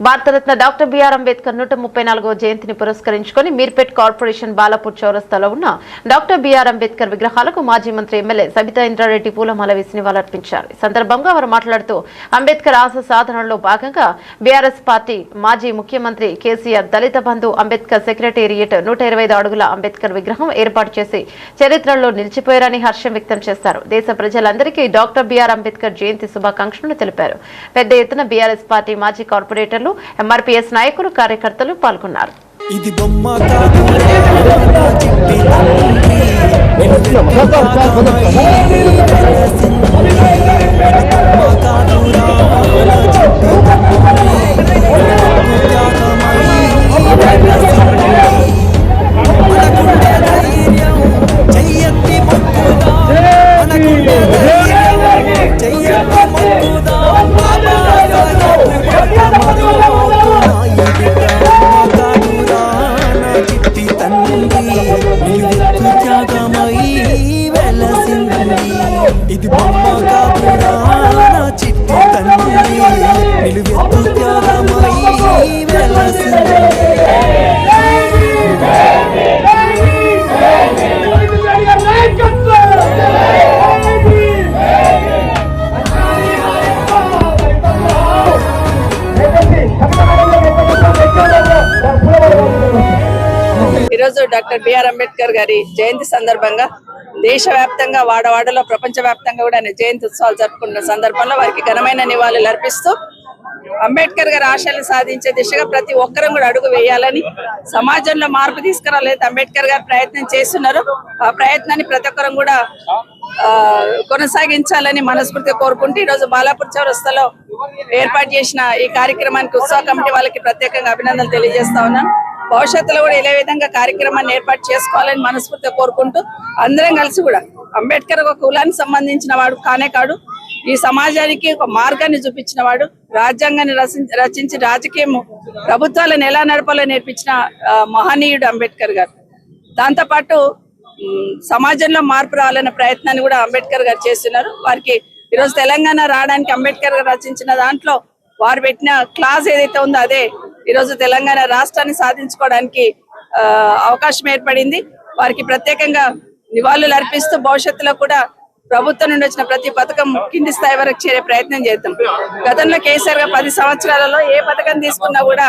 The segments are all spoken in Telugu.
భారతరత్న డాక్టర్ బిఆర్ అంబేద్కర్ నూట ముప్పై నాలుగవ జయంతిని పురస్కరించుకుని మీర్పేట్ కార్పొరేషన్ బాలాపూర్ చౌరస్తాలో ఉన్న డాక్టర్ బిఆర్ అంబేద్కర్ విగ్రహాలకు మాజీ మంత్రి ఎమ్మెల్యే సబితా ఇంద్రారెడ్డి పూలమాల వేసి నివాళులర్పించారు. ఈ సందర్భంగా వారు మాట్లాడుతూ అంబేద్కర్ ఆశ సాధనలో భాగంగా బీఆర్ఎస్ పార్టీ మాజీ ముఖ్యమంత్రి కేసీఆర్ దళిత బంధు అంబేద్కర్ సెక్రటేరియట్ నూట ఇరవై ఐదు అడుగుల అంబేద్కర్ విగ్రహం ఏర్పాటు చేసి చరిత్రలో నిలిచిపోయారని హర్షం వ్యక్తం చేశారు దేశ ప్రజలందరికీ డాక్టర్ బిఆర్ అంబేద్కర్ జయంతి శుభాకాంక్షలు తెలిపారు. పెద్ద ఎత్తున బీఆర్ఎస్ పార్టీ మాజీ కార్పొరేటర్లు ఎంఆర్పీఎస్ నాయకులు కార్యకర్తలు పాల్గొన్నారు. ఇది బొమ్మ కాదు నా చిట్టి ఇది బొమ్మ కాదురా, నా చిట్టి తండ్రి. నిలువెత్తు త్యాగమై వెలసింది ఈరోజు డాక్టర్ బిఆర్ అంబేద్కర్ గారి జయంతి సందర్భంగా దేశవ్యాప్తంగా వాడవాడలో ప్రపంచ వ్యాప్తంగా కూడా ఆయన జయంతి ఉత్సవాలు జరుపుకున్న సందర్భంలో వారికి ఘనమైన నివాళులు అర్పిస్తూ అంబేద్కర్ గారి ఆశయాలు సాధించే దిశగా ప్రతి ఒక్కరం కూడా అడుగు వేయాలని సమాజంలో మార్పు తీసుకురాలేదు అంబేద్కర్ గారు ప్రయత్నం చేస్తున్నారు. ఆ ప్రయత్నాన్ని ప్రతి ఒక్కరం కూడా ఆ, కొనసాగించాలని మనస్ఫూర్తిగా కోరుకుంటూ ఈ రోజు బాలాపూర్ చౌరస్తాలో ఏర్పాటు చేసిన ఈ కార్యక్రమానికి ఉత్సవ కమిటీ వాళ్ళకి ప్రత్యేకంగా అభినందనలు తెలియజేస్తా ఉన్నాను. భవిష్యత్తులో కూడా ఇదే విధంగా కార్యక్రమాన్ని ఏర్పాటు చేసుకోవాలని మనస్ఫూర్తిగా కోరుకుంటూ అందరం కలిసి కూడా అంబేద్కర్ ఒక కులానికి సంబంధించిన వాడు కానే కాడు. ఈ సమాజానికి ఒక మార్గాన్ని చూపించిన వాడు. రాజ్యాంగాన్ని రచించి రచించి రాజకీయం ప్రభుత్వాలను ఎలా నడపాలో నేర్పించిన మహనీయుడు అంబేద్కర్ గారు. దాంతోపాటు సమాజంలో మార్పు రావాలనే ప్రయత్నాన్ని కూడా అంబేద్కర్ గారు చేస్తున్నారు. వారికి ఈరోజు తెలంగాణ రావడానికి అంబేద్కర్ గారు రచించిన దాంట్లో వారు పెట్టిన క్లాస్ ఏదైతే ఉందో అదే ఈరోజు తెలంగాణ రాష్ట్రాన్ని సాధించుకోవడానికి ఆ, అవకాశం ఏర్పడింది. వారికి ప్రత్యేకంగా నివాళులు అర్పిస్తూ భవిష్యత్తులో కూడా ప్రభుత్వం నుండి వచ్చిన ప్రతి పథకం కింది స్థాయి వరకు చేరే ప్రయత్నం చేద్దాం. గతంలో కేసీఆర్ గారు పది సంవత్సరాలలో ఏ పథకం తీసుకున్నా కూడా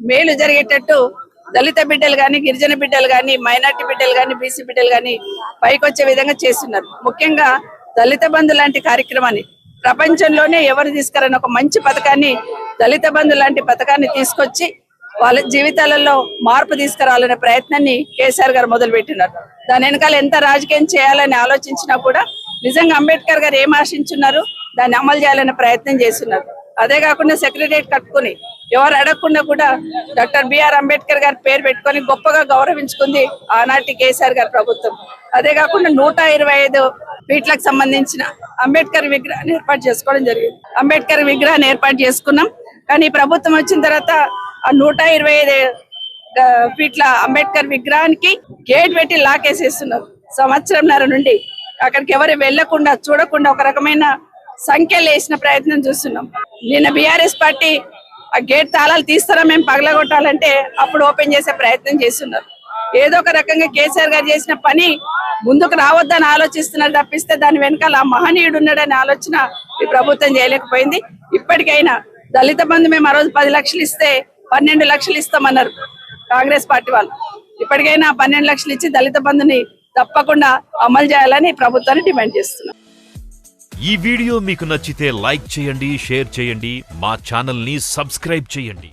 మేలు జరిగేటట్టు దళిత బిడ్డలు కానీ గిరిజన బిడ్డలు గాని మైనార్టీ బిడ్డలు కానీ బీసీ బిడ్డలు కానీ పైకి వచ్చే విధంగా చేస్తున్నారు. ముఖ్యంగా దళిత బంధు లాంటి కార్యక్రమాన్ని ప్రపంచంలోనే ఎవరు తీసుకురని ఒక మంచి పథకాన్ని దళిత బంధు లాంటి పథకాన్ని తీసుకొచ్చి వాళ్ళ జీవితాలలో మార్పు తీసుకురావాలనే ప్రయత్నాన్ని కేసీఆర్ గారు మొదలు పెట్టినారు దాని వెనకాల ఎంత రాజకీయం చేయాలని ఆలోచించినా కూడా నిజంగా అంబేద్కర్ గారు ఏం ఆశించున్నారు దాన్ని అమలు చేయాలనే ప్రయత్నం చేస్తున్నారు. అదే కాకుండా సెక్రటరియట్ కట్టుకుని ఎవరు అడగకుండా కూడా డాక్టర్ బిఆర్ అంబేద్కర్ గారి పేరు పెట్టుకొని గొప్పగా గౌరవించుకుంది ఆనాటి కేసీఆర్ గారి ప్రభుత్వం. అదే కాకుండా నూట ఇరవై ఐదు ఫీట్లకు సంబంధించిన అంబేద్కర్ విగ్రహాన్ని ఏర్పాటు చేసుకోవడం జరిగింది. అంబేద్కర్ విగ్రహాన్ని ఏర్పాటు చేసుకున్నాం. కానీ ప్రభుత్వం వచ్చిన తర్వాత ఆ నూట ఇరవై ఐదు ఫీట్ల అంబేద్కర్ విగ్రహానికి గేట్ పెట్టి లాకేసేస్తున్నారు. సంవత్సరంన్నర నుండి అక్కడికి ఎవరు వెళ్ళకుండా చూడకుండా ఒక రకమైన సంఖ్యలు వేసిన ప్రయత్నం చూస్తున్నాం. నిన్న బీఆర్ఎస్ పార్టీ ఆ గేట్ తాళాలు తీస్తారా మేము పగలగొట్టాలంటే అప్పుడు ఓపెన్ చేసే ప్రయత్నం చేస్తున్నారు. ఏదో ఒక రకంగా కేసీఆర్ గారు చేసిన పని ముందుకు రావద్దని ఆలోచిస్తున్నారు తప్పిస్తే దాని వెనకాల ఆ మహనీయుడు ఉన్నాడని ఆలోచన ఈ ప్రభుత్వం చేయలేకపోయింది. ఇప్పటికైనా దళిత బంధు మేము ఆ రోజు పది లక్షలు ఇస్తే పన్నెండు లక్షలు ఇస్తామన్నారు కాంగ్రెస్ పార్టీ వాళ్ళు. ఇప్పటికైనా పన్నెండు లక్షలు ఇచ్చి దళిత బంధుని తప్పకుండా అమలు చేయాలని ప్రభుత్వాన్ని డిమాండ్ చేస్తున్నాం. ఈ వీడియో మీకు నచ్చితే లైక్ చేయండి షేర్ చేయండి మా ఛానల్ని సబ్స్క్రైబ్ చేయండి.